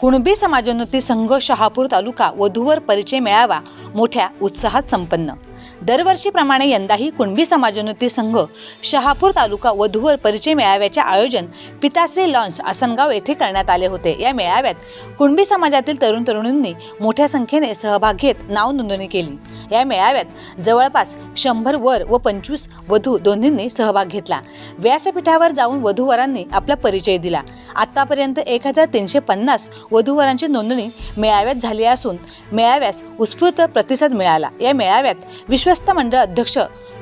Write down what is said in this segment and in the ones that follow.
कुणबी समाजोन्नती संघ शहापूर तालुका वधूवर परिचय मेळावा मोठ्या उत्साहात संपन्न. दरवर्षीप्रमाणे यंदाही कुणबी समाजोन्नती संघ शहापूर तालुका वधूवर परिचय मेळाव्याचे आयोजन पिताश्री लॉन्स आसनगाव येथे करण्यात आले होते. या मेळाव्यात कुणबी समाजातील तरुण तरुणींनी मोठ्या संख्येने सहभाग घेत नाव नोंदणी केली. या मेळाव्यात जवळपास शंभर वर व पंचवीस वधू दोन्हींनी सहभाग घेतला. व्यासपीठावर जाऊन वधूवरांनी आपला परिचय दिला. आतापर्यंत एक हजार तीनशे पन्नास वधूवरांची नोंदणी मेळाव्यात झाली असून मेळाव्यास उत्स्फूर्त प्रतिसाद मिळाला. या मेळाव्यात विश्वस्त मंडळ अध्यक्ष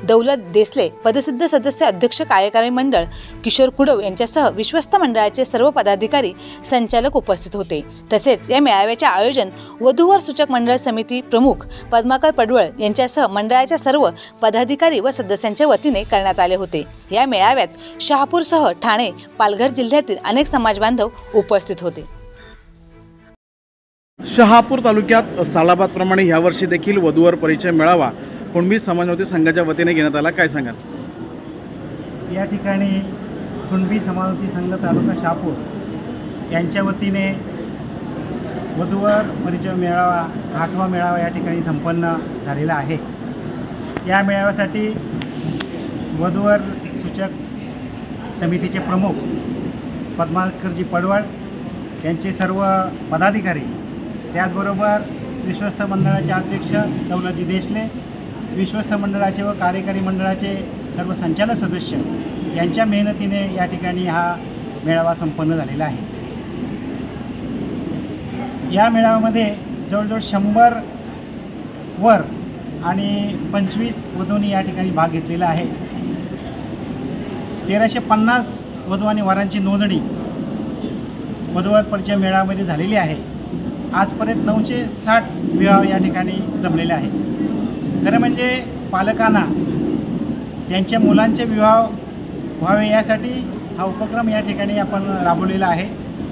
दौलत देसले पदसिद्ध सदस्य अध्यक्ष कार्यकारी मंडळ किशोर कुडव यांच्यासह विश्वस्त मंडळाचे सर्व पदाधिकारी संचालक उपस्थित होते. तसेच या मेळाव्याचे आयोजन वधूवर सूचक मंडळ समिती प्रमुख पद्माकर पडवळ यांच्यासह मंडळाच्या सर्व पदाधिकारी व सदस्यांच्या वतीने करण्यात आले होते. या मेळाव्यात शहापूरसह ठाणे पालघर जिल्ह्यातील अनेक समाजबांधव उपस्थित होते. शहापूर तालुक्यात सालाबादप्रमाणे यावर्षी देखील वधूवर परिचय मेळावा कुणबी समाजवादी संघाच्या वतीने घेण्यात आला काय सांगाल? या ठिकाणी कुणबी समाजवादी संघ तालुका शहापूर यांच्या वतीने वधूवर परिचय मेळावा आठवा मेळावा या ठिकाणी संपन्न झालेला आहे. या मेळाव्यासाठी वधूवर सूचक समितीचे प्रमुख पद्माकरजी पडवळ यांचे सर्व पदाधिकारी त्याचबरोबर विश्वस्त मंडळाचे अध्यक्ष दौलतजी देशले विश्वस्त मंडळाचे व कार्यकारी मंडळाचे सर्व संचालक सदस्य यांच्या मेहनतीने या ठिकाणी हा मेळावा संपन्न झालेला आहे. या मेळाव्यामध्ये जवळजवळ शंभर वर आणि पंचवीस वधूंनी या ठिकाणी भाग घेतलेला आहे. तेराशे पन्नास वधू आणि वरांची नोंदणी वधूवर परिचय मेळाव्यामध्ये झालेली आहे. आजपर्यंत नऊशे साठ विवाह या ठिकाणी जमलेले आहेत. खरं म्हणजे पालकांना त्यांच्या मुलांचे विवाह व्हावे यासाठी हा उपक्रम या ठिकाणी आपण राबवलेला आहे.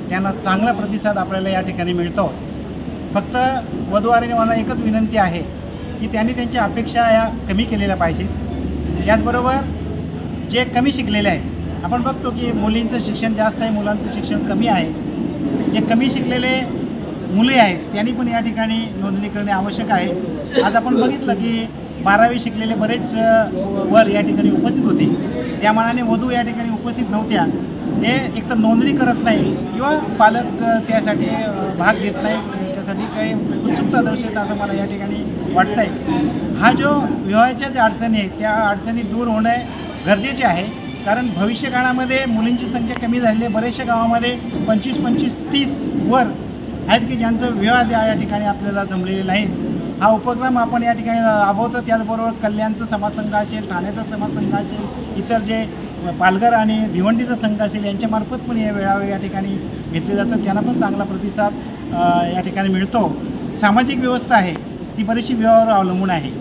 त्यांना चांगला प्रतिसाद आपल्याला या ठिकाणी मिळतो. फक्त वधूवारीने मला एकच विनंती आहे की त्यांनी त्यांच्या अपेक्षा या कमी केलेल्या पाहिजेत. याचबरोबर जे कमी शिकलेले आहेत आपण बघतो की मुलींचं शिक्षण जास्त आहे मुलांचं शिक्षण कमी आहे. जे कमी शिकलेले मुले आहेत त्यांनी पण या ठिकाणी नोंदणी करणे आवश्यक आहे. आज आपण बघितलं की बारावी शिकलेले बरेच वर या ठिकाणी उपस्थित होते. त्या मानाने वधू या ठिकाणी उपस्थित नव्हत्या. ते एकतर नोंदणी करत नाही किंवा पालक त्यासाठी भाग घेत नाही त्यासाठी काही उत्सुकता दर्शवत असं मला या ठिकाणी वाटतं आहे हा जो विवाहाच्या ज्या अडचणी आहेत त्या अडचणी दूर होणे गरजेचे आहे. कारण भविष्यकाळामध्ये मुलींची संख्या कमी झालेली आहे. बऱ्याचशा गावामध्ये पंचवीस पंचवीस तीस वर आहेत की ज्यांचं विवाह द्या या ठिकाणी आपल्याला जमलेले नाहीत. हा उपक्रम आपण या ठिकाणी राबवतो. त्याचबरोबर कल्याणचं समाजसंघ असेल ठाण्याचा समाजसंघ असेल इतर जे पालघर आणि भिवंडीचा संघ असेल यांच्यामार्फत पण या वेळावे या ठिकाणी घेतले जातात. त्यांना पण चांगला प्रतिसाद या ठिकाणी मिळतो. सामाजिक व्यवस्था आहे. ती बरीचशी विवाहावर अवलंबून आहे.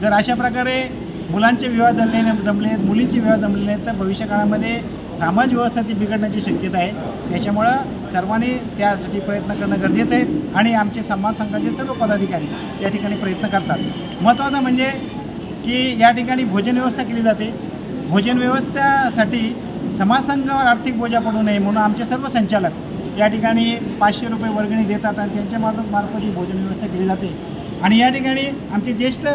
जर अशा प्रकारे मुलांचे विवाह जमले जमले आहेत मुलींचे विवाह जमलेले आहेत तर भविष्यकाळामध्ये समाज व्यवस्था ती बिघडण्याची शक्यता आहे. त्याच्यामुळं सर्वांनी त्यासाठी प्रयत्न करणं गरजेचं आहे आणि आमचे समाज संघाचे सर्व पदाधिकारी या ठिकाणी प्रयत्न करतात. महत्त्वाचं म्हणजे की या ठिकाणी भोजन व्यवस्था केली जाते. भोजन व्यवस्थेसाठी समाजसंघावर आर्थिक बोजा पडू नये म्हणून आमचे सर्व संचालक या ठिकाणी पाचशे रुपये वर्गणी देतात आणि त्यांच्या मार्फत मार्फत ही भोजन व्यवस्था केली जाते. आणि या ठिकाणी आमचे ज्येष्ठ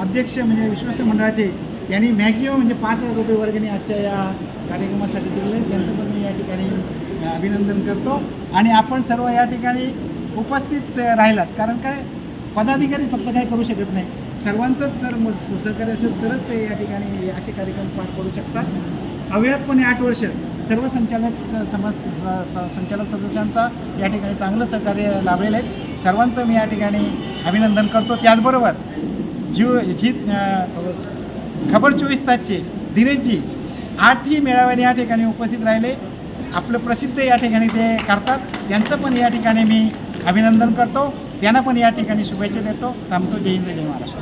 अध्यक्ष म्हणजे विश्वस्त मंडळाचे यांनी मॅक्झिमम म्हणजे पाच हजार रुपये वर्गणी आजच्या या कार्यक्रमासाठी दिलेले आहेत. त्यांचं पण मी या ठिकाणी अभिनंदन करतो. आणि आपण सर्व या ठिकाणी उपस्थित राहिलात. कारण काय? पदाधिकारी फक्त काही करू शकत नाही. सर्वांचंच जर म- सहकार्य असेल तरच ते या ठिकाणी असे कार्यक्रम पार पडू शकतात. अवयतपणे आठ वर्ष सर्व संचालक समाज स- संचालक सदस्यांचा या ठिकाणी चांगलं सहकार्य लाभलेलं आहे. सर्वांचं मी या ठिकाणी अभिनंदन करतो. त्याचबरोबर जीव खबर चोवीस तासचे. दिनेशजी आठही मेळाव्याने या ठिकाणी उपस्थित राहिले. आपलं प्रसिद्ध या ठिकाणी ते करतात. त्यांचं पण या ठिकाणी मी अभिनंदन करतो. त्यांना पण या ठिकाणी शुभेच्छा देतो. थांबतो. जय हिंद जय महाराष्ट्र.